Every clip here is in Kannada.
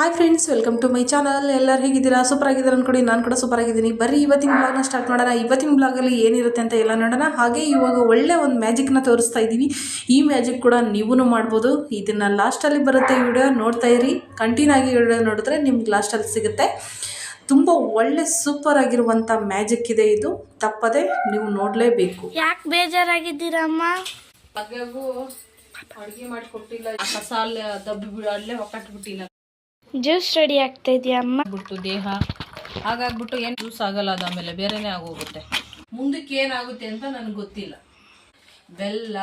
Hi friends welcome to my channel ಎಲ್ಲರೂ ಹೇಗಿದ್ದೀರಾ? ಸೂಪರ್ ಆಗಿದ್ದಾರೆ ಅನ್ಕೊಡಿ. ನಾನು ಕೂಡ ಸೂಪರ್ ಆಗಿದ್ದೀನಿ. ಬರೀ ಇವತ್ತಿನ ಬ್ಲಾಗ್ನ ಸ್ಟಾರ್ಟ್ ಮಾಡೋಣ. ಇವತ್ತಿನ ಬ್ಲಾಗಲ್ಲಿ ಏನಿರುತ್ತೆ ಅಂತ ಎಲ್ಲ ನೋಡೋಣ. ಹಾಗೆ ಇವಾಗ ಒಳ್ಳೆ ಒಂದು ಮ್ಯಾಜಿಕ್ನ ತೋರಿಸ್ತಾ ಇದ್ದೀವಿ. ಈ ಮ್ಯಾಜಿಕ್ ಕೂಡ ನೀವೂ ಮಾಡ್ಬೋದು. ಇದನ್ನು ಲಾಸ್ಟಲ್ಲಿ ಬರುತ್ತೆ ಈ ವಿಡಿಯೋ ನೋಡ್ತಾ ಇರಿ. ಕಂಟಿನ್ಯೂ ಆಗಿ ವಿಡಿಯೋ ನೋಡಿದ್ರೆ ನಿಮ್ಗೆ ಲಾಸ್ಟಲ್ಲಿ ಸಿಗುತ್ತೆ. ತುಂಬ ಒಳ್ಳೆ ಸೂಪರ್ ಆಗಿರುವಂಥ ಮ್ಯಾಜಿಕ್ ಇದೆ ಇದು. ತಪ್ಪದೆ ನೀವು ನೋಡಲೇಬೇಕು. ಯಾಕೆ ಬೇಜಾರಾಗಿದ್ದೀರಮ್ಮ ಹಾಗಾಗಿ ಅಡುಗೆ ಮಾಡಿ ಕೊಟ್ಟಿಲ್ಲ ಕಸ ಅಲ್ಲೇ ದಬ್ಬಿ ಬಿಡ ಅಲ್ಲೇ ಒಕ್ಕಟ್ಬಿಟ್ಟಿಲ್ಲ ಜ್ಯೂಸ್ ರೆಡಿ ಆಗ್ತಾ ಇದೆಯಾ ಅಮ್ಮ? ಬಿಟ್ಟು ದೇಹ. ಹಾಗಾಗ್ಬಿಟ್ಟು ಏನು ಜ್ಯೂಸ್ ಆಗಲ್ಲ ಅದು ಆಮೇಲೆ ಬೇರೆನೇ ಆಗೋಗುತ್ತೆ. ಮುಂದಕ್ಕೆ ಏನಾಗುತ್ತೆ ಅಂತ ನನಗೆ ಗೊತ್ತಿಲ್ಲ. ಬೆಲ್ಲ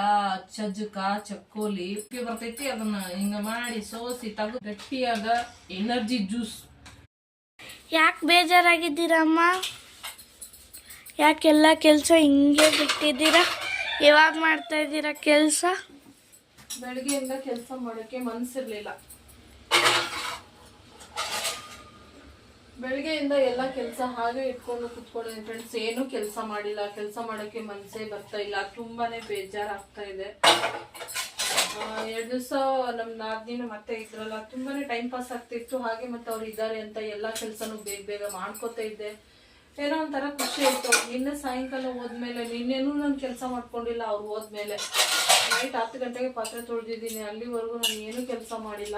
ಚಜ್ಜಕ ಚಕ್ಕೋಲಿ ಉಪ್ಪಿ ಬರ್ತೈತಿ ಅದನ್ನ ಹಿಂಗ ಮಾಡಿ ಸೋಸಿ ತೆಗೆದು ಗಟ್ಟಿಯಾದ ಎನರ್ಜಿ ಜ್ಯೂಸ್. ಯಾಕೆ ಬೇಜಾರಾಗಿದ್ದೀರಮ್ಮ ಯಾಕೆಲ್ಲ ಕೆಲಸ ಹಿಂಗೆ ಬಿಟ್ಟಿದ್ದೀರಾ? ಯಾವಾಗ ಮಾಡ್ತಾ ಇದ್ದೀರಾ ಕೆಲಸ? ಬೆಳಗ್ಗೆಯಿಂದ ಕೆಲಸ ಮಾಡೋಕ್ಕೆ ಮನಸ್ಸಿರ್ಲಿಲ್ಲ ಬೆಳಗ್ಗೆಯಿಂದ ಎಲ್ಲ ಕೆಲಸ ಹಾಗೆ ಇಟ್ಕೊಂಡು ಕುತ್ಕೊಂಡಿದ್ದೀನಿ ಫ್ರೆಂಡ್ಸ್ ಏನೂ ಕೆಲಸ ಮಾಡಿಲ್ಲ. ಕೆಲಸ ಮಾಡೋಕ್ಕೆ ಮನಸ್ಸೇ ಬರ್ತಾ ಇಲ್ಲ. ತುಂಬಾನೇ ಬೇಜಾರಾಗ್ತಾ ಇದೆ. ಎರಡು ದಿವಸ ನಮ್ಮ ನಾದಿನ ಮತ್ತೆ ಇದ್ರಲ್ಲ, ತುಂಬಾನೇ ಟೈಮ್ ಪಾಸ್ ಆಗ್ತಿತ್ತು. ಹಾಗೆ ಮತ್ತೆ ಅವ್ರು ಇದ್ದಾರೆ ಅಂತ ಎಲ್ಲ ಕೆಲಸನೂ ಬೇಗ ಬೇಗ ಮಾಡ್ಕೋತಾ ಇದ್ದೆ. ಏನೋ ಒಂಥರ ಖುಷಿ ಆಯಿತು. ನಿನ್ನೆ ಸಾಯಂಕಾಲ ಹೋದ್ಮೇಲೆ, ನಿನ್ನೆನೂ ನಾನು ಕೆಲಸ ಮಾಡ್ಕೊಂಡಿಲ್ಲ, ಅವ್ರು ಹೋದ್ಮೇಲೆ. ನೈಟ್ ಹತ್ತು ಗಂಟೆಗೆ ಪಾತ್ರೆ ತೊಳೆದಿದ್ದೀನಿ. ಅಲ್ಲಿವರೆಗೂ ನಾನು ಏನೂ ಕೆಲಸ ಮಾಡಿಲ್ಲ.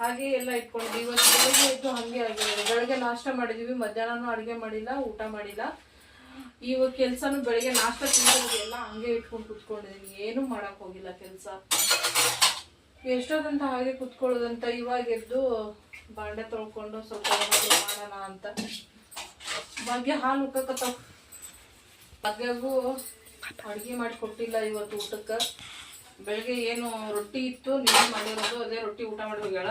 ಹಾಗೆ ಎಲ್ಲ ಇಟ್ಕೊಂಡಿದ್ವಿ. ಇವತ್ತು ಬೆಳಗ್ಗೆ ಎದ್ದು ಹಾಗೆ ಆಗಿದೆ ಬೆಳಗ್ಗೆ ನಾಷ್ಟ ಮಾಡಿದೀವಿ. ಮಧ್ಯಾಹ್ನನೂ ಅಡುಗೆ ಮಾಡಿಲ್ಲ, ಊಟ ಮಾಡಿಲ್ಲ. ಇವಾಗ ಕೆಲಸನೂ ಬೆಳಗ್ಗೆ ನಾಷ್ಟ ತಿಂದಿರೋದು ಎಲ್ಲ ಹಂಗೆ ಇಟ್ಕೊಂಡು ಕುತ್ಕೊಂಡಿದ್ದೀನಿ ಏನೂ ಮಾಡಕ್ ಹೋಗಿಲ್ಲ ಕೆಲಸ. ಎಷ್ಟೊತ್ತಂತ ಹಾಗೆ ಕುತ್ಕೊಳ್ಳೋದಂತ ಇವಾಗ ಎದ್ದು ಬಾಂಡೆ ತೊಳ್ಕೊಂಡು ಸ್ವಲ್ಪ ಮಾಡೋಣ ಅಂತ. ಬಗ್ಗೆ ಹಾಲು ಉಕ್ಕಕತ್ತಾವ. ಬಗ್ಗೆಗೂ ಅಡುಗೆ ಮಾಡಿ ಕೊಟ್ಟಿಲ್ಲ ಇವತ್ತು ಊಟಕ್ಕೆ. ಬೆಳಗ್ಗೆ ಏನು ರೊಟ್ಟಿ ಇತ್ತು, ನೀನು ಮಾಡಿರೋದು ಅದೇ ರೊಟ್ಟಿ ಊಟ ಮಾಡಿ ಹೋಗ್ಯಾಳ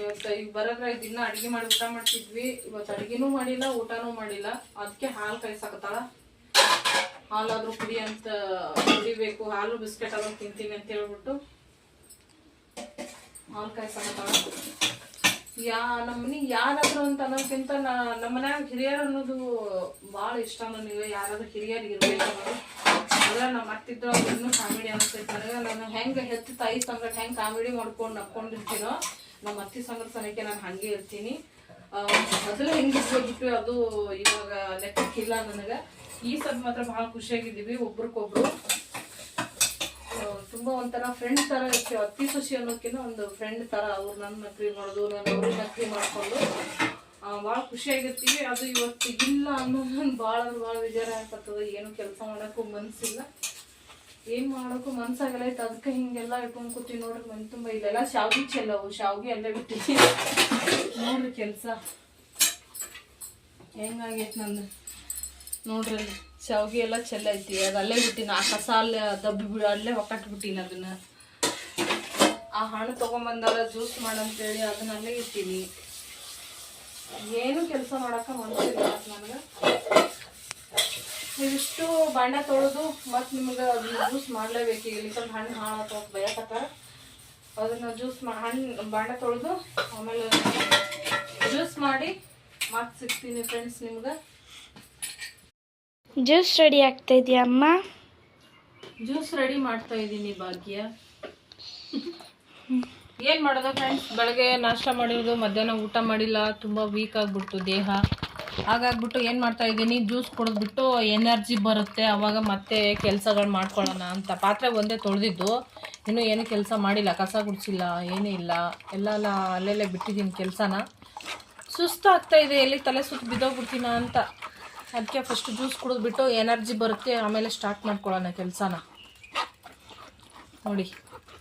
ಇವತ್ತು ಈಗ ಬರೋದ್ರ ದಿನ ಅಡುಗೆ ಮಾಡಿ ಊಟ ಮಾಡ್ತಿದ್ವಿ. ಇವತ್ತು ಅಡುಗೆನೂ ಮಾಡಿಲ್ಲ, ಊಟನೂ ಮಾಡಿಲ್ಲ. ಅದಕ್ಕೆ ಹಾಲು ಕಾಯ್ಸಾಕತ್ತಾಳ. ಹಾಲಾದರೂ ಕುಡಿ ಅಂತ ಕುಡಿಬೇಕು, ಹಾಲು ಬಿಸ್ಕೆಟ್ ಅದನ್ನು ತಿಂತೀನಿ ಅಂತ ಹೇಳ್ಬಿಟ್ಟು ಹಾಲು ಕಾಯ್ಸಾಕತ್ತಾಳ. ಯಾ ನಮ್ಮ ಮನೆಗೆ ಯಾರಾದ್ರೂ ಅಂತ ಅನ್ನೋಕ್ಕಿಂತ ನಮ್ಮ ಮನ್ಯಾಗ ಹಿರಿಯರು ಅನ್ನೋದು ಭಾಳ ಇಷ್ಟ ನನಗೆ ಯಾರಾದ್ರೂ ಹಿರಿಯರಿಗೆ ಇರಬೇಕು ಅನ್ನೋದು. ಅದ್ರ ನಮ್ಮ ಅತ್ತಿದ್ದು ಇನ್ನೂ ಕಾಮಿಡಿ ಅನಿಸ್ತೈತೆ ನನಗೆ ನಾನು ಹೆಂಗೆ ಹೆತ್ತು ತಾಯಿ ಸಂಗಟ ಹೆಂಗೆ ಕಾಮಿಡಿ ಮಾಡ್ಕೊಂಡು ನಕ್ಕೊಂಡಿರ್ತೀನೋ ನಮ್ಮ ಅತ್ತಿ ಸಂಗಟ ಸನಕ್ಕೆ ನಾನು ಹಾಗೆ ಇರ್ತೀನಿ. ಮೊದಲು ಹೆಂಗೆ ಇಟ್ಕೊಬಿಟ್ಟು ಅದು ಇವಾಗ ಲೆಕ್ಕಕ್ಕಿಲ್ಲ ನನಗೆ. ಈ ಸದ್ ಮಾತ್ರ ಭಾಳ ಖುಷಿಯಾಗಿದ್ದೀವಿ ಒಬ್ರಿಗೊಬ್ರು. ತುಂಬ ಒಂಥರ ಫ್ರೆಂಡ್ ಥರ ಇರ್ತೀವಿ. ಅತ್ತಿ ಸೊಸಿ ಅನ್ನೋಕ್ಕಿಂತ ಒಂದು ಫ್ರೆಂಡ್ ಥರ ಅವ್ರು ನನ್ನ ನಕಲಿ ಮಾಡೋದು, ನಾನು ಅವ್ರಿಗೆ ನಕಲಿ ಮಾಡ್ಕೊಂಡು. ಭಾಳ ಖುಷಿಯಾಗಿರ್ತೀವಿ ಅದು ಇವತ್ತು ಇಲ್ಲ ಅನ್ನೋದು ಭಾಳ ಅಂದ್ರೆ ಭಾಳ ಬೇಜಾರಾಗತ್ತದ ಏನು ಕೆಲಸ ಮಾಡೋಕ್ಕೂ ಮನಸ್ಸಿಲ್ಲ ಏನು ಮಾಡೋಕ್ಕೂ ಮನ್ಸಾಗಲ್ಲ ಐತೆ ಅದಕ್ಕೆ ಹಿಂಗೆಲ್ಲ ಇಟ್ಕೊಂಡು ಕೂತೀವಿ ನೋಡ್ರಿ ಮನೆ ತುಂಬ ಇಲ್ಲೆಲ್ಲ ಶಾವಿಗೆ ಚೆಲ್ಲವು. ಶಾವಿಗೆ ಅಲ್ಲೇ ಬಿಟ್ಟಿದ್ದೀವಿ ನೋಡ್ರಿ ಕೆಲಸ. ಹೆಂಗಾಗೈತೆ ನಂದು? ನೋಡ್ರಿ ಅಲ್ಲಿ. ಶಾವಿಗೆ ಎಲ್ಲ ಚೆಲ್ಲೈತಿ ಅದು ಅಲ್ಲೇ ಬಿಟ್ಟಿನ. ಆ ಕಸ ಅಲ್ಲೇ ದಬ್ಬಿ ಬಿಡು ಅಲ್ಲೇ ಒಕ್ಕಟ್ಟು ಅದನ್ನು. ಆ ಹಣ್ಣು ತೊಗೊಂಬಂದಾಗ ಜ್ಯೂಸ್ ಮಾಡಂತೇಳಿ ಅದನ್ನ ಅಲ್ಲೇ ಇಟ್ಟಿನಿ. ಏನು ಕೆಲಸ ಮಾಡಕ್ಕ ಮನಸ್ಸಿಲ್ಲ ನನಗೆ. ನೀವಿಷ್ಟು ಬಾಂಡ ತೊಳೆದು ಮತ್ತು ನಿಮ್ಗೆ ಜ್ಯೂಸ್ ಮಾಡಲೇಬೇಕು ಇಲ್ಲಿ ಸ್ವಲ್ಪ ಹಣ್ಣು ಹಾಳಾಗ್ತಾವ ಬಯಕತ್ತಾರ ಅದನ್ನ ಜ್ಯೂಸ್ ಮಾ ಹಣ್ಣು ಬಾಂಡ ತೊಳೆದು ಆಮೇಲೆ ಜ್ಯೂಸ್ ಮಾಡಿ ಮತ್ತೆ ಸಿಗ್ತೀನಿ ಫ್ರೆಂಡ್ಸ್ ನಿಮ್ಗೆ. ಜ್ಯೂಸ್ ರೆಡಿ ಆಗ್ತಾ ಇದೆಯಾ ಅಮ್ಮ? ಜ್ಯೂಸ್ ರೆಡಿ ಮಾಡ್ತಾ ಇದ್ದೀನಿ ಭಾಗ್ಯ. ಏನ್ ಮಾಡೋದು ಫ್ರೆಂಡ್ಸ್ ಬೆಳಗ್ಗೆ ನಾಷ್ಟ ಮಾಡಿರೋದು, ಮಧ್ಯಾಹ್ನ ಊಟ ಮಾಡಿಲ್ಲ, ತುಂಬಾ ವೀಕ್ ಆಗಿಬಿಡ್ತು ದೇಹ. ಹಾಗಾಗ್ಬಿಟ್ಟು ಏನು ಮಾಡ್ತಾ ಇದ್ದೀನಿ? ಜ್ಯೂಸ್ ಕುಡಿದ್ಬಿಟ್ಟು ಎನರ್ಜಿ ಬರುತ್ತೆ. ಅವಾಗ ಮತ್ತೆ ಕೆಲಸಗಳು ಮಾಡ್ಕೊಳ್ಳೋಣ ಅಂತ. ಪಾತ್ರೆ ಒಂದೇ ತೊಳೆದಿದ್ದು. ಇನ್ನೂ ಏನು ಕೆಲಸ ಮಾಡಿಲ್ಲ. ಕಸ ಗುಡಿಸಿಲ್ಲ, ಏನೂ ಇಲ್ಲ. ಎಲ್ಲ ಅಲ್ಲೆಲ್ಲೇ ಬಿಟ್ಟಿದ್ದೀನಿ ಕೆಲಸನ. ಸುಸ್ತು ಆಗ್ತಾ ಇದೆ. ಎಲ್ಲಿ ತಲೆ ಸುತ್ತು ಬಿದ್ದೋಗ್ಬಿಡ್ತೀನ ಅಂತ. ಅದಕ್ಕೆ ಫಸ್ಟ್ ಜ್ಯೂಸ್ ಕುಡಿದ್ಬಿಟ್ಟು ಎನರ್ಜಿ ಬರುತ್ತೆ. ಆಮೇಲೆ ಸ್ಟಾರ್ಟ್ ಮಾಡ್ಕೊಳ್ಳೋಣ ಕೆಲಸನ. ನೋಡಿ.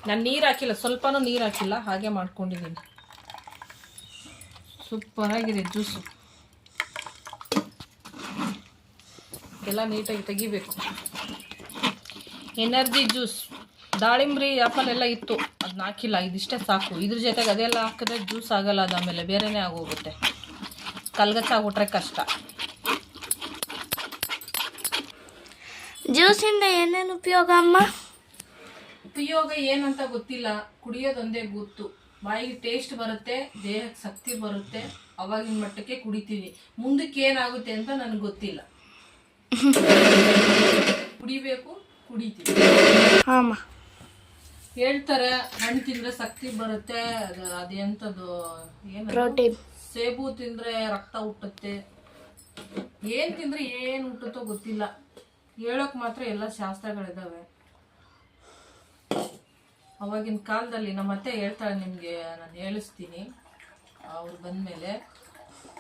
ನಾನು ನೀರು ಹಾಕಿಲ್ಲ, ಸ್ವಲ್ಪನೂ ನೀರು ಹಾಕಿಲ್ಲ, ಹಾಗೆ ಮಾಡ್ಕೊಂಡಿದ್ದೀನಿ ಸೂಪರಾಗಿದೆ ಜ್ಯೂಸು. ಎಲ್ಲ ನೀಟಾಗಿ ತೆಗಿಬೇಕು. Energy juice. ದಾಳಿಂಬ್ರಿ ಆಪಲ್ ಎಲ್ಲ ಇತ್ತು ಅದನ್ನ ಹಾಕಿಲ್ಲ, ಇದಿಷ್ಟೇ ಸಾಕು. ಇದ್ರ ಜೊತೆಗೆ ಅದೆಲ್ಲ ಹಾಕಿದ್ರೆ ಜ್ಯೂಸ್ ಆಗಲ್ಲ ಅದು ಆಮೇಲೆ, ಬೇರೆನೇ ಆಗೋಗುತ್ತೆ. ಕಲ್ಗಚ್ಚಾಗ್ಬಿಟ್ರೆ ಕಷ್ಟ. ಜ್ಯೂಸಿಂದ ಏನೇನು ಉಪಯೋಗ ಅಮ್ಮ? ಉಪಯೋಗ ಏನಂತ ಗೊತ್ತಿಲ್ಲ. ಕುಡಿಯೋದೊಂದೇ ಗೊತ್ತು. ಬಾಯಿಗೆ ಟೇಸ್ಟ್ ಬರುತ್ತೆ ದೇಹಕ್ಕೆ ಶಕ್ತಿ ಬರುತ್ತೆ. ಅವಾಗಿನ ಮಟ್ಟಕ್ಕೆ ಕುಡಿತೀನಿ ಮುಂದಕ್ಕೆ ಏನಾಗುತ್ತೆ ಅಂತ ನನಗೆ ಗೊತ್ತಿಲ್ಲ. ಕುಡಿಬೇಕು ಕುಡಿತೀವಿ. ಹೇಳ್ತಾರೆ ಹಣ್ಣು ತಿಂದ್ರೆ ಶಕ್ತಿ ಬರುತ್ತೆ. ಅದು ಅದೆಂತದು ಏನು ಪ್ರೋಟೀನ್. ಸೇಬು ತಿಂದ್ರೆ ರಕ್ತ ಹುಟ್ಟುತ್ತೆ. ಏನು ತಿಂದ್ರೆ ಏನು ಹುಟ್ಟುತ್ತೋ ಗೊತ್ತಿಲ್ಲ. ಹೇಳೋಕೆ ಮಾತ್ರ ಎಲ್ಲ ಶಾಸ್ತ್ರಗಳಿದಾವೆ. ಅವಾಗಿನ ಕಾಲದಲ್ಲಿ ನಮ್ಮ ಅತ್ತೆ ಹೇಳ್ತಾಳೆ ನಿಮಗೆ ನಾನು ಹೇಳಿಸ್ತೀನಿ. ಅವ್ರು ಬಂದ್ಮೇಲೆ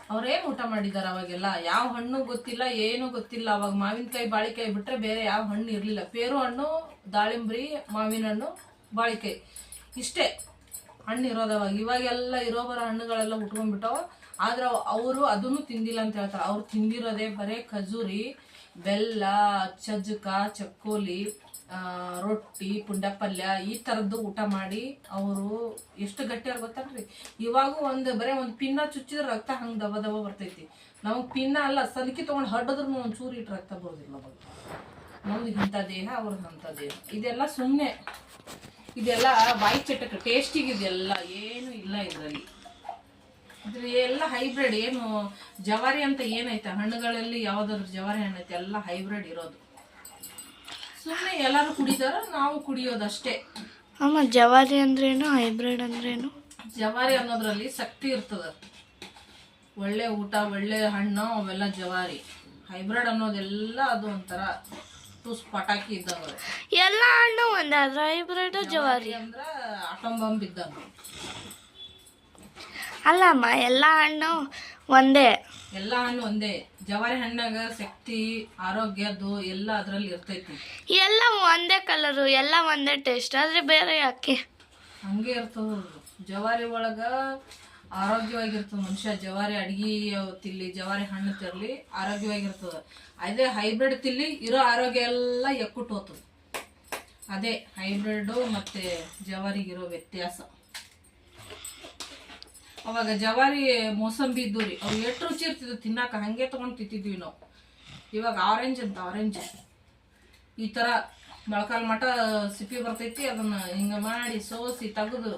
ಅವ್ರೇನು ಊಟ ಮಾಡಿದ್ದಾರೆ ಅವಾಗೆಲ್ಲ? ಯಾವ ಹಣ್ಣು ಗೊತ್ತಿಲ್ಲ, ಏನು ಗೊತ್ತಿಲ್ಲ. ಅವಾಗ ಮಾವಿನಕಾಯಿ, ಬಾಳಿಕಾಯಿ ಬಿಟ್ಟರೆ ಬೇರೆ ಯಾವ ಹಣ್ಣು ಇರಲಿಲ್ಲ. ಪೇರು ಹಣ್ಣು, ದಾಳಿಂಬ್ರಿ, ಮಾವಿನ ಹಣ್ಣು, ಬಾಳಿಕಾಯಿ. ಇಷ್ಟೇ. ಹಣ್ಣು ಇರೋದು ಅವಾಗ. ಇವಾಗೆಲ್ಲ ಇರೋ ಬರೋ ಹಣ್ಣುಗಳೆಲ್ಲ ಉಟ್ಕೊಂಡ್ಬಿಟ್ಟವ. ಆದ್ರೆ ಅವರು ಅದನ್ನು ತಿಂದಿಲ್ಲ ಅಂತ ಹೇಳ್ತಾರೆ. ಅವ್ರು ತಿಂದಿರೋದೇ ಬರೇ ಖಜೂರಿ, ಬೆಲ್ಲ ಚಜ್ಜಕ ಚಕ್ಕೋಲಿ. ಆ, ಪುಂಡ ಪಲ್ಯ ಈ ಥರದ್ದು ಊಟ ಮಾಡಿ ಅವರು ಎಷ್ಟು ಗಟ್ಟಿಯಾಗಿ ಗೊತ್ತಲ್ರಿ ಇವಾಗೂ ಒಂದು ಬರೀ ಒಂದು ಪಿನ್ನ ಚುಚ್ಚಿದ್ರೆ ರಕ್ತ ಹಂಗೆ ದಬ ದಬ ಬರ್ತೈತಿ. ನಮಗೆ ಪಿನ್ನ ಅಲ್ಲ ಸಲಿಕೆ ತೊಗೊಂಡು ಹಡ್ಡದ್ರೂ ಒಂದು ಚೂರು ಇಟ್ಟು ರಕ್ತ ಬರೋದಿಲ್ಲ ನಮಗೆ. ನಮ್ದು ಇಂಥ ದೇಹ ಅವ್ರದ್ದು ಅಂಥ ದೇಹ. ಇದೆಲ್ಲ ಸುಮ್ಮನೆ ಇದೆಲ್ಲ ಬಾಯಿ ಚಟಕ್ಕೆ ಟೇಸ್ಟಿಗೆ ಇದೆಲ್ಲ ಏನು ಇಲ್ಲ ಇದರಲ್ಲಿ. ಇದ್ರ ಎಲ್ಲ ಹೈಬ್ರಿಡ್ ಏನು ಜವಾರಿ ಅಂತ ಏನೈತೆ ಹಣ್ಣುಗಳಲ್ಲಿ ಯಾವ್ದಾದ್ರು ಜವಾರಿ ಹಣ್ಣೈತೆ ಎಲ್ಲ ಹೈಬ್ರಿಡ್ ಇರೋದು. ಸುಮ್ಮನೆ ಎಲ್ಲರೂ ಕುಡಿತಾರ ನಾವು ಕುಡಿಯೋದಷ್ಟೇ. ಅಮ್ಮ ಜವಾರಿ ಅಂದ್ರೇನು ಹೈಬ್ರಿಡ್ ಅಂದ್ರೇನು? ಜವಾರಿ ಅನ್ನೋದ್ರಲ್ಲಿ ಶಕ್ತಿ ಇರ್ತದ. ಒಳ್ಳೆ ಊಟ ಒಳ್ಳೆ ಹಣ್ಣು ಅವೆಲ್ಲ ಜವಾರಿ. ಹೈಬ್ರಿಡ್ ಅನ್ನೋದೆಲ್ಲ ಅದು ಒಂಥರ ತುಸ್ ಪಟಾಕಿ ಇದ್ದಾವೆ. ಎಲ್ಲ ಹಣ್ಣು ಒಂದೇ ಆದ್ರೆ ಹೈಬ್ರಿಡ್ ಜವಾರಿ ಅಂದ್ರ ಆಟಂ ಬಾಂಬ್ ಅಲ್ಲ ಅಲ್ಲಮ್ಮ ಎಲ್ಲ ಹಣ್ಣು ಒಂದೇ. ಎಲ್ಲ ಹಣ್ಣು ಒಂದೇ. ಜವಾರಿ ಹಣ್ಣಾಗ ಶಕ್ತಿ ಆರೋಗ್ಯದ್ದು ಎಲ್ಲ ಅದ್ರಲ್ಲಿ ಇರ್ತೈತಿ. ಎಲ್ಲ ಒಂದೇ ಕಲರು ಎಲ್ಲ ಒಂದೇ ಟೇಸ್ಟ್ ಆದ್ರೆ ಬೇರೆ ಯಾಕೆ? ಹಂಗೆ ಇರ್ತದ ಜವಾರಿ ಒಳಗ ಆರೋಗ್ಯವಾಗಿರ್ತದ ಮನುಷ್ಯ. ಜವಾರಿ ಅಡ್ಗಿ ತಿಲ್ಲಿ ಜವಾರಿ ಹಣ್ಣು ತಿರ್ಲಿ ಆರೋಗ್ಯವಾಗಿರ್ತದ. ಅದೇ ಹೈಬ್ರಿಡ್ ತಿಲ್ಲಿ ಇರೋ ಆರೋಗ್ಯ ಎಲ್ಲ ಎಕ್ಕುಟ್ ಹೋಗ್ತದ ಅದೇ ಹೈಬ್ರಿಡ್ ಮತ್ತೆ ಜವಾರಿಗಿರೋ ವ್ಯತ್ಯಾಸ. ಅವಾಗ ಜವಾರಿ ಮೋಸಂಬಿ ಇದ್ದು ರೀ. ಅವು ಎಷ್ಟು ರುಚಿ ಇರ್ತಿದ್ವು ತಿನ್ನಾಕ ಹಂಗೆ ತಗೊಂಡು ತಿಂತಿದ್ವಿ ನಾವು. ಇವಾಗ ಆರೆಂಜ್ ಅಂತ ಆರೆಂಜ್ ಈ ಥರ ಮೊಳಕಾಲ್ ಮಟ ಸಿಪ್ಪಿ ಬರ್ತೈತಿ ಅದನ್ನ ಹಿಂಗ ಮಾಡಿ ಸೋಸಿ ತೆಗೆದು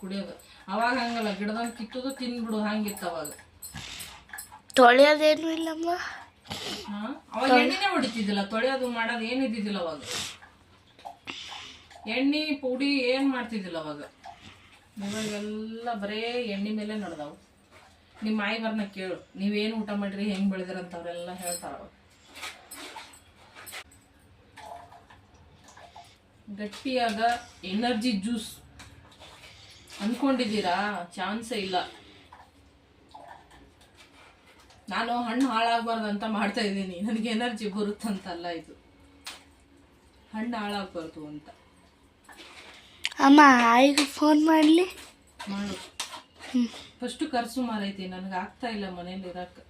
ಕುಡಿಯೋದು. ಅವಾಗ ಹಂಗಲ್ಲ ಗಿಡದಂಗ ಕಿತ್ತುದು ತಿನ್ಬಿಡು ಹಂಗಿತ್ತು ಅವಾಗ. ತೊಳೆಯೋದೇನು ಇಲ್ಲಮ್ಮ. ಅವಾಗ ಎಣ್ಣೆನೇ ಹೊಡಿತಿದ್ದಿಲ್ಲ ತೊಳೆಯೋದು ಮಾಡೋದು ಏನಿದ್ದಿದ್ದಿಲ್ಲ ಅವಾಗ. ಎಣ್ಣೆ ಪುಡಿ ಏನು ಮಾಡ್ತಿದ್ದಿಲ್ಲ ಅವಾಗ. ಇವಾಗೆಲ್ಲ ಬರೇ ಎಣ್ಣೆ ಮೇಲೆ ನಡೆದವು. ನಿಮ್ಮ ಬರ್ನ ಕೇಳು, ನೀವೇನು ಊಟ ಮಾಡ್ರಿ, ಹೆಂಗ್ ಬೆಳೆದಿರಂತ ಅವ್ರೆಲ್ಲ ಹೇಳ್ತಾರ ಗಟ್ಟಿಯಾಗ ಎನರ್ಜಿ ಜ್ಯೂಸ್. ಅನ್ಕೊಂಡಿದ್ದೀರಾ? ಚಾನ್ಸೇ ಇಲ್ಲ. ನಾನು ಹಣ್ಣು ಹಾಳಾಗಬಾರ್ದು ಅಂತ ಮಾಡ್ತಾ ಇದ್ದೀನಿ. ನನಗೆ ಎನರ್ಜಿ ಬರುತ್ತಂತಲ್ಲ ಇದು. ಹಣ್ಣು ಹಾಳಾಗಬಾರ್ದು ಅಂತ. ಅಮ್ಮ ಈಗ ಫೋನ್ ಮಾಡಲಿ. ಮಾಡು. ಫಸ್ಟ್ ಖರ್ಚು ಮಾರೈತಿ ನನಗೆ ಆಗ್ತಾ ಇಲ್ಲ ಮನೇಲಿ ಇರಕ್ಕೆ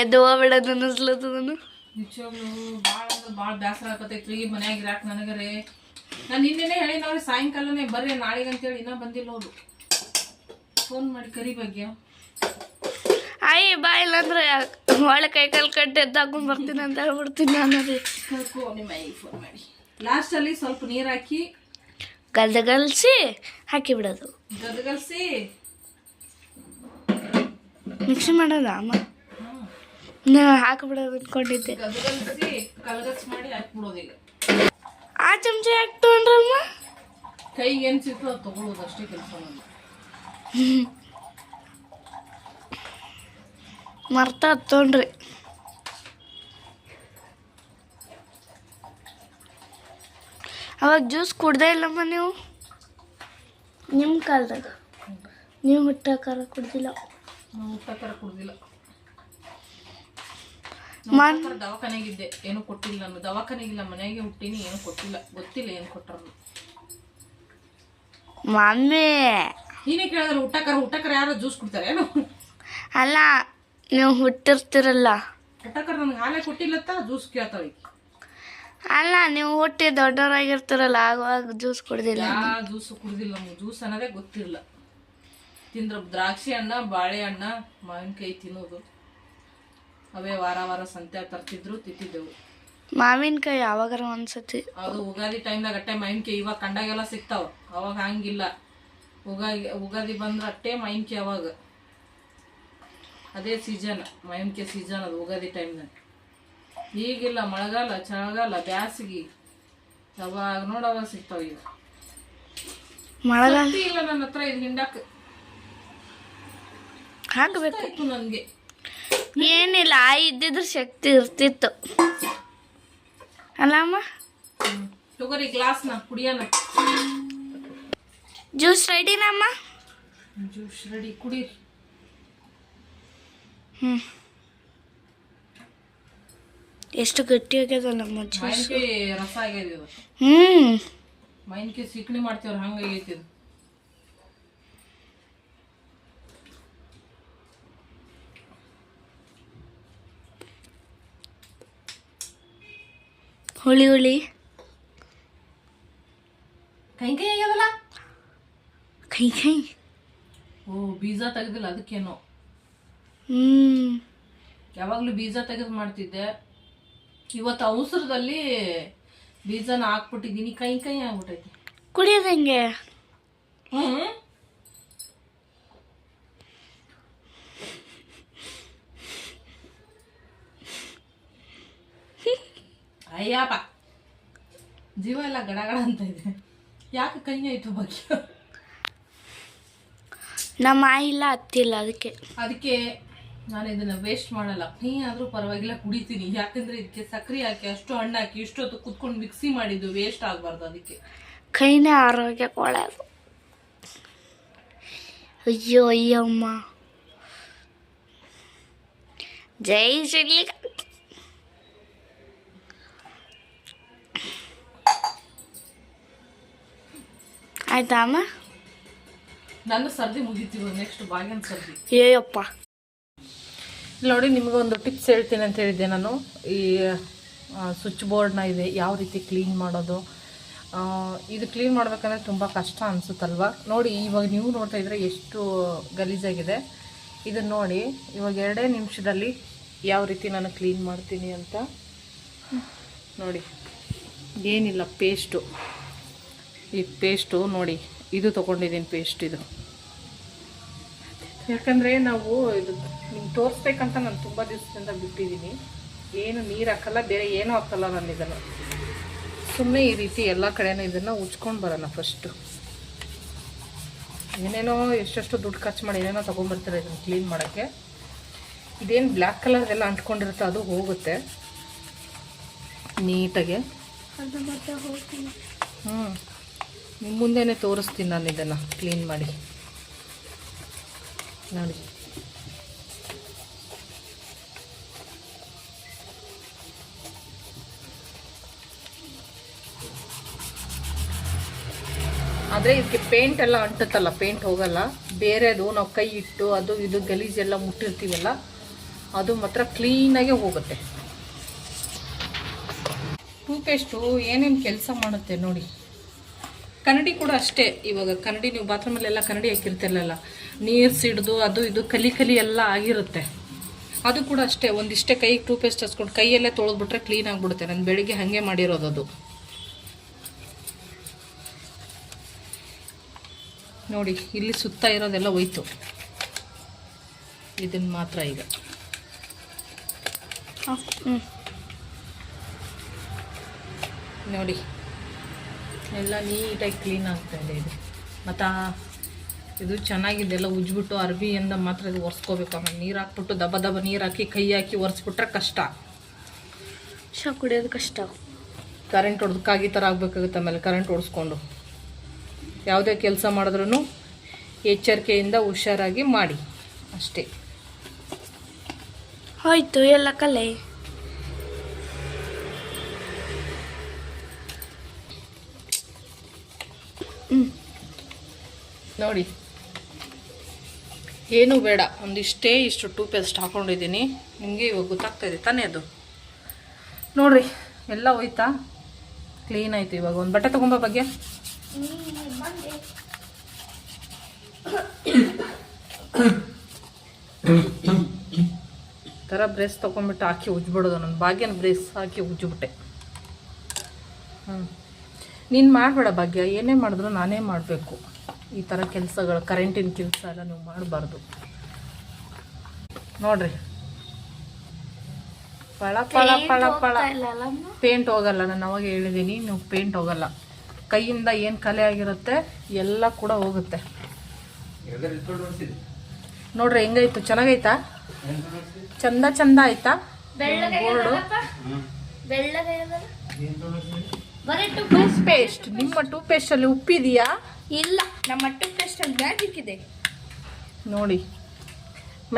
ಎದ್ದು ಹೋಗ್ಬಿಡೋದು ಅನ್ನಿಸ್ಲತ್ತು ನಾನು. ನಿಜವಾಗ್ಲೂ ಭಾಳ ಅಂದ್ರೆ ಭಾಳ ಬೇಸರ ಆಗತೈತ್ರಿ ಮನ್ಯಾಗ ಇರಾಕ್ ನನಗರೆ. ನಾನು ನಿನ್ನೆನೆ ಹೇಳಿನವ್ರಿ ಸಾಯಂಕಾಲನೇ ಬರ್ರಿ ನಾಳೆಗೆ ಅಂತೇಳಿ ಇನ್ನೂ ಬಂದಿಲ್ಲ ಅವರು. ಫೋನ್ ಮಾಡಿ ಕರಿ ಬಗ್ಗೆ ಆಯಿ ಬಾ ಇಲ್ಲಾಂದ್ರೆ ಒಳ್ಳೆ ಕೈ ಕಾಲು ಕಟ್ಟಿ ಎದ್ದಾಕೊಂಡ್ ಬರ್ತೀನಿ ಅಂತ ಹೇಳ್ಬಿಡ್ತೀನಿ ನಾನು. ಕರ್ಕೊ ನಿಮ್ಮ ಫೋನ್ ಮಾಡಿ. ಲಾಸ್ಟಲ್ಲಿ ಸ್ವಲ್ಪ ನೀರು ಹಾಕಿ ಗಲ್ದಗಲ್ಸಿ ಹಾಕಿ ಬಿಡೋದು. ಗದಗಲ್ಸಿ ಮಿಕ್ಸ್ ಮಾಡೋದ ಅಮ್ಮ? ನಾ ಹಾಕಿಬಿಡೋದು ಅಂದ್ಕೊಂಡಿದ್ದೆ ಗದಗಲ್ಸಿ ಹಾಕ್ಬಿಡೋದು ಆ ಚಮಚ ಯಾಕೆ ತೊಗೊಂಡ್ರಮ್ಮ? ಕೈಗೆ ಏನು ಸಿಕ್ತು ಅದು ತಗೊಳ್ಳೋದು ಅಷ್ಟೇ ಕೆಲಸ ಮರ್ತ ತೊಗೊಂಡ್ರಿ. ಅವಾಗ ಜ್ಯೂಸ್ ಕುಡ್ದೇ ಇಲ್ಲಮ್ಮ ನೀವು? ನಿಮ್ಮ ಕಾಲದಾಗ. ನೀವು ಹುಟ್ಟಾಕಾರ ಕುಡ್ದಿಲ್ಲ. ಊಟಕ್ಕರ ಕುಡ್ದಿಲ್ಲ. ಮನ್ ದವಾಖಾನೆಗಿದ್ದೆ ಏನು ಕೊಟ್ಟಿಲ್ಲ ನಾನು. ದವಾಖಾನೆಗಿಲ್ಲ ಮನೆಗೆ ಹುಟ್ಟಿನಿ ಏನು ಕೊಟ್ಟಿಲ್ಲ. ಗೊತ್ತಿಲ್ಲ ಏನು ಕೊಟ್ಟರು ಮಮ್ಮಿ. ನೀನೇ ಕೇಳಿದ್ರೆ ಊಟಕ್ಕಾರ ಊಟಕ್ಕಾರ ಯಾರು ಜ್ಯೂಸ್ ಕುಡ್ತಾರೆ ಏನು? ಅಲ್ಲ ನೀವು ಹುಟ್ಟಿರ್ತಿರಲ್ಲ. ಊಟಕ್ಕರ ನನಗೆ ಹಾಲೇ ಕೊಟ್ಟಿಲ್ಲತ್ತ ಜ್ಯೂಸ್ ಕೇಳ್ತಾವೆ ಈಗ. ಅಲ್ಲ ನೀವು ಹೊಟ್ಟೆ ದೊಡ್ಡವರಾಗಿರ್ತಿರಲ್ಲ ಆಗುವಾಗ ಜ್ಯೂಸ್ ಕುಡ್ದಿಲ್ಲ ಯಾ ಜ್ಯೂಸ್ ಕುಡ್ದಿಲ್ಲ ನಮ್ಗೆ ಜ್ಯೂಸ್ ಅನ್ನೋದೇ ಗೊತ್ತಿಲ್ಲ. ತಿಂದ್ರ ದ್ರಾಕ್ಷಿ ಹಣ್ಣ ಬಾಳೆಹಣ್ಣ ಮಾವಿನಕಾಯಿ ತಿನ್ನೋದು. ಅವೇ ವಾರ ವಾರ ಸಂತೆ ತರ್ತಿದ್ರು ತಿಂತಿದ್ದೆವು. ಮಾವಿನಕಾಯಿ ಯಾವಾಗಾರ ಒಂದ್ಸತಿ. ಅದು ಉಗಾದಿ ಟೈಮ್ದಾಗ ಅಟ್ಟೆ ಮಾವಿನಕಾಯಿ ಇವಾಗ ಕಂಡಾಗೆಲ್ಲ ಸಿಗ್ತಾವ. ಅವಾಗ ಹಂಗಿಲ್ಲ. ಉಗಾದಿ ಉಗಾದಿ ಬಂದ್ರೆ ಅಟ್ಟೆ ಮಾವಿನಕಾಯಿ ಅವಾಗ. ಅದೇ ಸೀಸನ್ ಮಾವಿನಕಾಯಿ ಸೀಸನ್ ಅದು ಉಗಾದಿ ಟೈಮ್ದಾಗ ಈಗಿಲ್ಲ ಮಳೆಗಾಲ ಚಳಿಗಾಲ ಬ್ಯಾಸಗಿ. ಯಾವಾಗ ನೋಡವ ಸಿಗ್ತಾವ ಈಗ? ಮಳೆಗಾಲ ಇಲ್ಲ ನನ್ನ ಹತ್ರ ಇದು ಹಿಂಡಕ್. ಹಾಕಬೇಕು. ಆಯ್ತು ನನ್ಗೆ. ಏನಿಲ್ಲ ಆ ಇದ್ದಿದ್ರೆ ಶಕ್ತಿ ಇರ್ತಿತ್ತು. ಅಲ್ಲಮ್ಮ ತಗೋರಿ ಗ್ಲಾಸ್ನ ಕುಡಿಯೋಣ. ಜ್ಯೂಸ್ ರೆಡಿನಮ್ಮ ಜ್ಯೂಸ್ ರೆಡಿ ಕುಡೀರಿ. ಹ್ಞೂ ಎಷ್ಟು ಗಟ್ಟಿ ಆಗ್ಯದ ನಮ್ಮ ಜ್ಯೂಸ್ ರಸ ಆಗ್ಯದ ಇದು ಹ್ಮ್. ಮಾವಿನಕಾಯಿ ಸಿಕ್ಣಿ ಮಾಡ್ತೀವ್ರ ಹಂಗಾಗೈತಿ ಇದು. ಹುಳಿ ಹುಳಿ. ಕೈ ಕೈ ಆಗ್ಯದಲ್ಲ? ಕೈ ಕೈ. ಓ ಬೀಜ ತೆಗ್ದಿಲ್ಲ ಅದಕ್ಕೇನೋ. ಹ್ಮ್. ಯಾವಾಗಲೂ ಬೀಜ ತೆಗೆದು ಮಾಡ್ತಿದ್ದೆ. ಇವತ್ತು ಅವಸರದಲ್ಲಿ ಬೀಜನ ಹಾಕ್ಬಿಟ್ಟಿದ್ದೀನಿ. ಕೈ ಕೈ ಆಗ್ಬಿಟ್ಟೈತಿ ಕುಡಿಯೋದು ಹೆಂಗೆ? ಹ್ಞೂ ಅಯ್ಯಪ್ಪ. ಜೀವ ಎಲ್ಲ ಗಡಗಡ ಅಂತ ಇದೆ. ಯಾಕೆ ಕೈ ಆಯ್ತು ಬಗ್ಗೆ? ನಮ್ಮ ಇಲ್ಲ ಹತ್ತಿಲ್ಲ ಅದಕ್ಕೆ. ಅದಕ್ಕೆ ನಾನು ಇದನ್ನ ವೇಸ್ಟ್ ಮಾಡಲ್ಲ. ನೀ ಆದ್ರೂ ಪರವಾಗಿಲ್ಲ ಕುಡಿತೀನಿ. ಯಾಕಂದ್ರೆ ಇದಕ್ಕೆ ಸಕ್ಕರೆ ಹಾಕಿ ಅಷ್ಟು ಹಣ್ಣು ಹಾಕಿ ಇಷ್ಟೊತ್ತು ಕುತ್ಕೊಂಡು ಮಿಕ್ಸಿ ಮಾಡಿದ್ದು ವೇಸ್ಟ್ ಆಗ್ಬಾರ್ದು ಅದಕ್ಕೆ. ಕೈನೇ ಆರೋಗ್ಯಕ್ಕೆ ಒಳ್ಳೆಯದು ಅಯ್ಯೋ ಅಯ್ಯಮ್ಮ. ಜೈ ಶ್ರೀ ಆಯ್ತಾ ಅಮ್ಮ? ನನ್ನ ಸರ್ದಿ ಮುಗಿತೀವಿ ನೆಕ್ಸ್ಟ್ ಬಾಗಿನ ಸರ್ದಿ. ಏಯಪ್ಪ ನೋಡಿ ನಿಮಗೊಂದು ಟಿಪ್ಸ್ ಹೇಳ್ತೀನಿ ಅಂತ ಹೇಳಿದ್ದೆ ನಾನು. ಈ ಸ್ವಿಚ್ ಬೋರ್ಡ್ನ ಇದೆ, ಯಾವ ರೀತಿ ಕ್ಲೀನ್ ಮಾಡೋದು. ಇದು ಕ್ಲೀನ್ ಮಾಡಬೇಕಂದ್ರೆ ತುಂಬ ಕಷ್ಟ ಅನಿಸುತ್ತಲ್ವ? ನೋಡಿ, ಇವಾಗ ನೀವು ನೋಡ್ತಾ ಇದ್ರೆ ಎಷ್ಟು ಗಲೀಜಾಗಿದೆ. ಇದನ್ನು ನೋಡಿ, ಇವಾಗ ಎರಡೇ ನಿಮಿಷದಲ್ಲಿ ಯಾವ ರೀತಿ ನಾನು ಕ್ಲೀನ್ ಮಾಡ್ತೀನಿ ಅಂತ. ನೋಡಿ, ಏನಿಲ್ಲ ಪೇಸ್ಟು ಈ ಪೇಸ್ಟು ನೋಡಿ, ಇದು ತೊಗೊಂಡಿದ್ದೀನಿ ಪೇಸ್ಟ್ ಇದು. ಯಾಕಂದರೆ ನಾವು ಇದು ನಿಮ್ಗೆ ತೋರಿಸ್ಬೇಕಂತ ನಾನು ತುಂಬ ದಿವಸದಿಂದ ಬಿಟ್ಟಿದ್ದೀನಿ. ಏನು ನೀರು ಹಾಕಲ್ಲ ಬೇರೆ ಏನೂ ಹಾಕಲ್ಲ ನಾನು ಇದನ್ನು. ಸುಮ್ಮನೆ ಈ ರೀತಿ ಎಲ್ಲ ಕಡೆನೂ ಇದನ್ನು ಉಚ್ಕೊಂಡು ಬರೋಣ ಫಸ್ಟು ಏನೇನೋ ಎಷ್ಟೆಷ್ಟು ದುಡ್ಡು ಖರ್ಚು ಮಾಡಿ ಏನೇನೋ ತೊಗೊಂಡ್ಬರ್ತಾರೆ ಇದನ್ನು ಕ್ಲೀನ್ ಮಾಡೋಕ್ಕೆ. ಇದೇನು ಬ್ಲ್ಯಾಕ್ ಕಲರ್ ಎಲ್ಲ ಅಂಟ್ಕೊಂಡಿರುತ್ತೆ ಅದು ಹೋಗುತ್ತೆ. ನೀಟಾಗೆ. ಹ್ಞೂ ನಿಮ್ಮ ಮುಂದೆನೇ ತೋರಿಸ್ತೀನಿ ನಾನು ಇದನ್ನು ಕ್ಲೀನ್ ಮಾಡಿ. ನೋಡಿ. ಆದರೆ ಇದಕ್ಕೆ ಪೇಂಟ್ ಎಲ್ಲ ಅಂಟುತ್ತಲ್ಲ ಪೇಂಟ್ ಹೋಗಲ್ಲ. ಬೇರೆದು ನಾವು ಕೈ ಇಟ್ಟು ಅದು ಇದು ಗಲೀಜೆಲ್ಲ ಮುಟ್ಟಿರ್ತೀವಲ್ಲ, ಅದು ಮಾತ್ರ ಕ್ಲೀನಾಗೆ ಹೋಗುತ್ತೆ. ಟೂಪೇಸ್ಟು ಏನೇನು ಕೆಲಸ ಮಾಡುತ್ತೆ ನೋಡಿ. ಕನ್ನಡಿ ಕೂಡ ಅಷ್ಟೇ, ಇವಾಗ ಕನ್ನಡಿ ನೀವು ಬಾತ್ರೂಮಲ್ಲೆಲ್ಲ ಕನ್ನಡಿ ಹಾಕಿರ್ತಿರಲ್ಲ, ನೀರು ಸಿಡ್ದು ಅದು ಇದು ಕಲಿ ಕಲಿ ಎಲ್ಲ ಆಗಿರುತ್ತೆ. ಅದು ಕೂಡ ಅಷ್ಟೇ, ಒಂದಿಷ್ಟೇ ಕೈಗೆ ಟೂ ಪೇಸ್ಟ್ ಹಚ್ಕೊಂಡು ಕೈಯಲ್ಲೇ ತೊಳೆದ್ಬಿಟ್ರೆ ಕ್ಲೀನ್ ಆಗಿಬಿಡುತ್ತೆ. ನಾನು ಬೆಳಿಗ್ಗೆ ಹಾಗೆ ಮಾಡಿರೋದು ಅದು. ನೋಡಿ ಇಲ್ಲಿ ಸುತ್ತ ಇರೋದೆಲ್ಲ ಹೋಯ್ತು. ಇದನ್ನು ಮಾತ್ರ ಈಗ. ಹ್ಞೂ ನೋಡಿ ಎಲ್ಲ ನೀಟಾಗಿ ಕ್ಲೀನ್ ಆಗ್ತಾ ಇದೆ ಇದು. ಮತ್ತು ಇದು ಚೆನ್ನಾಗಿದೆಲ್ಲ ಉಜ್ಬಿಟ್ಟು ಅರ್ಬಿಯಿಂದ ಮಾತ್ರ ಇದು ಒರೆಸ್ಕೋಬೇಕು. ಆಮೇಲೆ ನೀರು ಹಾಕ್ಬಿಟ್ಟು ದಬ್ಬ ದಬ ನೀರು ಹಾಕಿ ಕೈ ಹಾಕಿ ಒರೆಸ್ಬಿಟ್ರೆ ಕಷ್ಟ. ಶಾಕ್ ಕುಡಿಯೋದು ಕಷ್ಟ. ಕರೆಂಟ್ ಹೊಡೆದು ಕಾಗಿ ಥರ ಆಗಬೇಕಾಗುತ್ತೆ ಆಮೇಲೆ ಕರೆಂಟ್ ಓಡಿಸ್ಕೊಂಡು ಯಾವುದೇ ಕೆಲಸ ಮಾಡಿದ್ರೂ ಎಚ್ಚರಿಕೆಯಿಂದ ಹುಷಾರಾಗಿ ಮಾಡಿ. ಅಷ್ಟೇ. ಆಯಿತು ಎಲ್ಲ ಕಲೆ. ನೋಡಿ. ಏನೂ ಬೇಡ. ಒಂದಿಷ್ಟೇ ಇಷ್ಟು ಟೂ ಪೇಸ್ಟ್ ಹಾಕೊಂಡಿದ್ದೀನಿ. ನಿಮಗೆ ಇವಾಗ ಗೊತ್ತಾಗ್ತಾ ಇದೆ ತಾನೇ ಅದು? ನೋಡ್ರಿ ಎಲ್ಲ ಹೋಯ್ತಾ? ಕ್ಲೀನ್ ಆಯಿತು ಇವಾಗ. ಒಂದು ಬಟ್ಟೆ ತೊಗೊಂಬ ಬಗ್ಗೆ. ಥರ ಬ್ರೇಸ್ ತೊಗೊಂಬಿಟ್ಟು ಹಾಕಿ ಉಜ್ಬಿಡೋದು ನನ್ನ ಭಾಗ್ಯನ ಬ್ರೇಸ್ ಹಾಕಿ ಉಜ್ಜಿಬಿಟ್ಟೆ. ಹ್ಞೂ ನೀನು ಮಾಡಬೇಡ ಭಾಗ್ಯ ಏನೇ ಮಾಡಿದ್ರು ನಾನೇ ಮಾಡಬೇಕು. ಈ ಥರ ಕೆಲಸಗಳು ಕರೆಂಟಿನ ಕೆಲಸ ಎಲ್ಲ ನೀವು ಮಾಡಬಾರ್ದು. ನೋಡ್ರಿ. ಪಳ ಪಳ ಪಳ ಪಳ. ಪೇಂಟ್ ಹೋಗಲ್ಲ ನಾನು ಅವಾಗ ಹೇಳಿದ್ದೀನಿ ನೀವು ಪೇಂಟ್ ಹೋಗಲ್ಲ. ಕೈಯಿಂದ ಏನು ಕಲೆ ಆಗಿರುತ್ತೆ ಎಲ್ಲ ಕೂಡ ಹೋಗುತ್ತೆ. ನೋಡ್ರಿ ಹೆಂಗೈತು? ಚೆನ್ನಾಗೈತಾ? ಚಂದ ಚಂದ ಆಯ್ತಾ? ಬೋರ್ಡು ಬೆಳ್ಳಗಾಗಲ್ಲ ಬರೀ ಟು ಟೂತ್ ಪೇಸ್ಟ್ ನಿಮ್ಮ ಟೂತ್ ಪೇಸ್ಟ್ ಅಲ್ಲಿ ಉಪ್ಪಿದೆಯಾ? ಇಲ್ಲ ನಮ್ಮ ಟೂತ್ ಪೇಸ್ಟ್ ಅಲ್ಲಿ ಮ್ಯಾಜಿಕ್ ಇದೆ. ನೋಡಿ.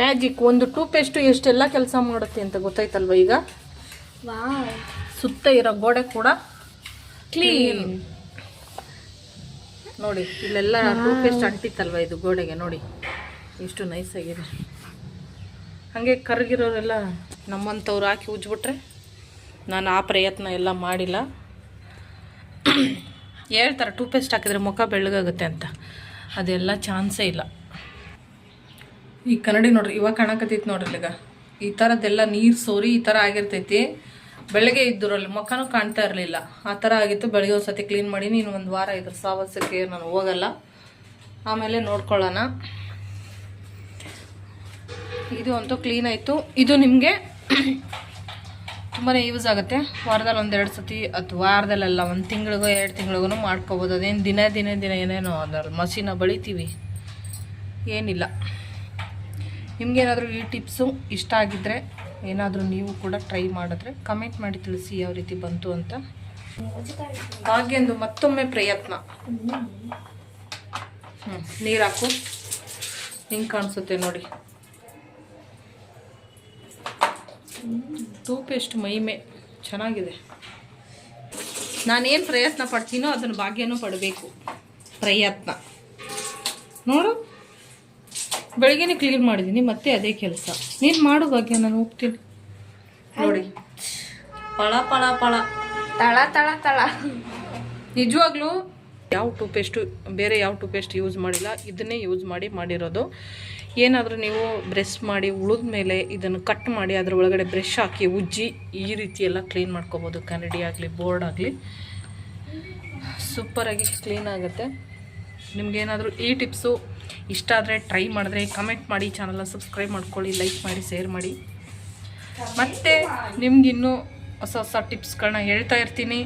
ಮ್ಯಾಜಿಕ್ ಒಂದು ಟೂತ್ ಪೇಸ್ಟ್ ಎಷ್ಟೆಲ್ಲ ಕೆಲಸ ಮಾಡುತ್ತೆ ಅಂತ ಗೊತ್ತಾಯ್ತಲ್ವ ಈಗ? ಸುತ್ತ ಇರೋ ಗೋಡೆ ಕೂಡ ಕ್ಲೀನ್ ನೋಡಿ ಇಲ್ಲೆಲ್ಲ ಟೂತ್ ಪೇಸ್ಟ್ ಅಂಟಿತ್ತಲ್ವ ಇದು ಗೋಡೆಗೆ? ನೋಡಿ. ಎಷ್ಟು ನೈಸ್ ಆಗಿದೆ. ಹಾಗೆ ಕರಗಿರೋರೆಲ್ಲ ನಮ್ಮಂಥವ್ರು ಹಾಕಿ ಉಜ್ಬಿಟ್ರೆ ನಾನು ಆ ಪ್ರಯತ್ನ ಎಲ್ಲ ಮಾಡಿಲ್ಲ. ಹೇಳ್ತಾರೆ ಟೂ ಪೇಸ್ಟ್ ಹಾಕಿದ್ರೆ ಮುಖ ಬೆಳಗಾಗುತ್ತೆ ಅಂತ. ಅದೆಲ್ಲ ಚಾನ್ಸೇ ಇಲ್ಲ. ಈ ಕನ್ನಡಿ ನೋಡ್ರಿ, ಇವಾಗ ಕಾಣಕತ್ತೈತಿ ನೋಡ್ರಿ ಈಗ ಈ ಥರದ್ದೆಲ್ಲ ನೀರು ಸೋರಿ ಈ ಥರ ಆಗಿರ್ತೈತಿ. ಬೆಳಗ್ಗೆ ಇದ್ದರಲ್ಲಿ ಮುಖನೂ ಕಾಣ್ತಾ ಇರಲಿಲ್ಲ. ಆ ಥರ ಆಗಿತ್ತು, ಬೆಳಗ್ಗೆ ಒಂದು ಸತಿ ಕ್ಲೀನ್ ಮಾಡಿ, ನೀನು ಒಂದು ವಾರ ಇದ್ರ ಸಾವಸಕ್ಕೆ ನಾನು ಹೋಗಲ್ಲ. ಆಮೇಲೆ ನೋಡ್ಕೊಳ್ಳೋಣ. ಇದು ಅಂತೂ ಕ್ಲೀನ್ ಆಯಿತು. ಇದು ನಿಮಗೆ ತುಂಬಾ ಯೂಸ್ ಆಗುತ್ತೆ. ವಾರದಲ್ಲಿ ಒಂದೆರಡು ಸತಿ ಅಥವಾ ವಾರದಲ್ಲೆಲ್ಲ ಒಂದು ತಿಂಗಳಿಗೋ, ಎರಡು ತಿಂಗಳಿಗೂ ಮಾಡ್ಕೋಬೋದು. ಅದೇನು ದಿನ ದಿನ ದಿನ ಏನೇನೋ ಅದರ ಮಷೀನ ಬಳಿತೀವಿ. ಏನಿಲ್ಲ. ನಿಮಗೇನಾದರೂ ಈ ಟಿಪ್ಸು ಇಷ್ಟ ಆಗಿದ್ದರೆ ಏನಾದರೂ ನೀವು ಕೂಡ ಟ್ರೈ ಮಾಡಿದ್ರೆ ಕಮೆಂಟ್ ಮಾಡಿ ತಿಳಿಸಿ ಯಾವ ರೀತಿ ಬಂತು ಅಂತ. ಹಾಗೆಂದು ಮತ್ತೊಮ್ಮೆ ಪ್ರಯತ್ನ. ಹ್ಞೂ ನೀರು ಹಾಕು. ಹಿಂಗೆ ಕಾಣಿಸುತ್ತೆ ನೋಡಿ. ಟೂತ್ ಮಹಿಮೆ ಮೈಮೆ ಚೆನ್ನಾಗಿದೆ. ನಾನೇನು ಪ್ರಯತ್ನ ಪಡ್ತೀನೋ ಅದನ್ನು ಭಾಗ್ಯನೂ ಪಡಬೇಕು. ಪ್ರಯತ್ನ. ನೋಡು. ಬೆಳಿಗ್ಗೆನೆ ಕ್ಲೀನ್ ಮಾಡಿದ್ದೀನಿ ಮತ್ತೆ ಅದೇ ಕೆಲಸ. ನೀನು ಮಾಡು ಭಾಗ್ಯ ನಾನು ಹೋಗ್ತೀನಿ. ನೋಡಿ. ಪಳ ಪಳ ಪಳ. ತಳ ತಳ ತಳ. ನಿಜವಾಗ್ಲೂ ಯಾವ ಟೂ ಪೇಸ್ಟು ಬೇರೆ ಯಾವ ಟೂ ಪೇಸ್ಟ್ ಯೂಸ್ ಮಾಡಿಲ್ಲ, ಇದನ್ನೇ ಯೂಸ್ ಮಾಡಿ ಮಾಡಿರೋದು. ಏನಾದರೂ ನೀವು ಬ್ರೆಸ್ ಮಾಡಿ ಉಳಿದ ಮೇಲೆ ಇದನ್ನು ಕಟ್ ಮಾಡಿ ಅದರ ಒಳಗಡೆ ಬ್ರಷ್ ಹಾಕಿ ಉಜ್ಜಿ, ಈ ರೀತಿ ಎಲ್ಲ ಕ್ಲೀನ್ ಮಾಡ್ಕೋಬೋದು. ಕನ್ನಡಿ ಆಗಲಿ, ಬೋರ್ಡ್ ಆಗಲಿ. ಸೂಪರಾಗಿ ಕ್ಲೀನ್ ಆಗುತ್ತೆ. ನಿಮಗೇನಾದರೂ ಈ ಟಿಪ್ಸು ಇಷ್ಟ ಆದರೆ ಟ್ರೈ ಮಾಡಿದ್ರೆ ಕಮೆಂಟ್ ಮಾಡಿ ಚಾನಲ್ನ ಸಬ್ಸ್ಕ್ರೈಬ್ ಮಾಡ್ಕೊಳ್ಳಿ ಲೈಕ್ ಮಾಡಿ ಶೇರ್ ಮಾಡಿ. ಮತ್ತು ನಿಮ್ಗಿನ್ನೂ ಹೊಸ ಹೊಸ ಟಿಪ್ಸ್ಗಳನ್ನ ಹೇಳ್ತಾ ಇರ್ತೀನಿ.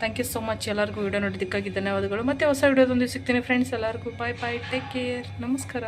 ಥ್ಯಾಂಕ್ ಯು ಸೋ ಮಚ್ ಎಲ್ಲರಿಗೂ ವಿಡಿಯೋ ನೋಡಿದ್ದಕ್ಕಾಗಿ ಧನ್ಯವಾದಗಳು. ಮತ್ತೆ ಹೊಸ ವಿಡಿಯೋದೊಂದಿಗೆ ಸಿಗ್ತೀನಿ ಫ್ರೆಂಡ್ಸ್ ಎಲ್ಲರಿಗೂ. ಬಾಯ್ ಬಾಯ್ ಟೇಕ್ ಕೇರ್ ನಮಸ್ಕಾರ.